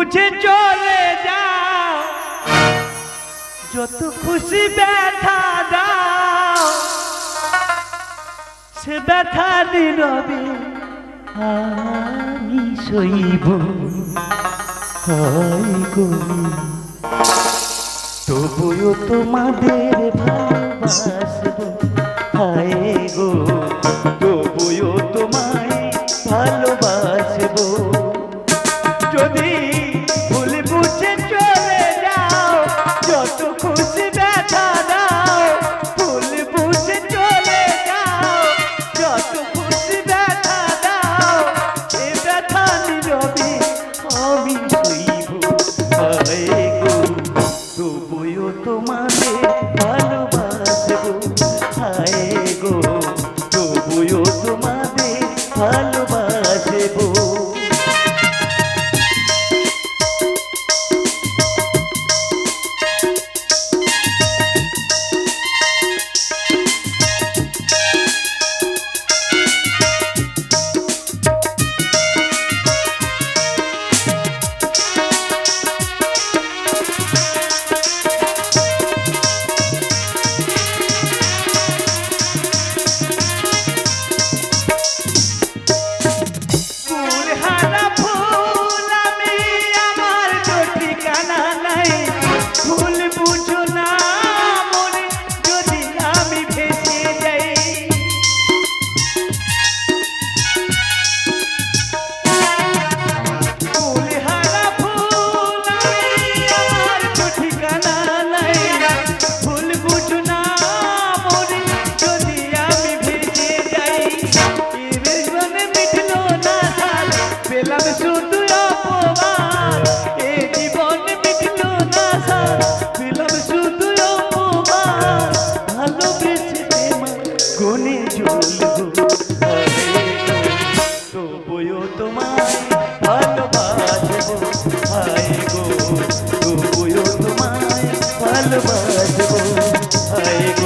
বুঝে চলে যাও। যত খুশি ব্যথা দাও। সে ব্যথা নীরবে আমি সইব। তবুও তোমাদের ভালোবাসব। হায় গো যাবে আমি হইব তবুও তোমাদের ঠিকানা নাই। রাখব আয়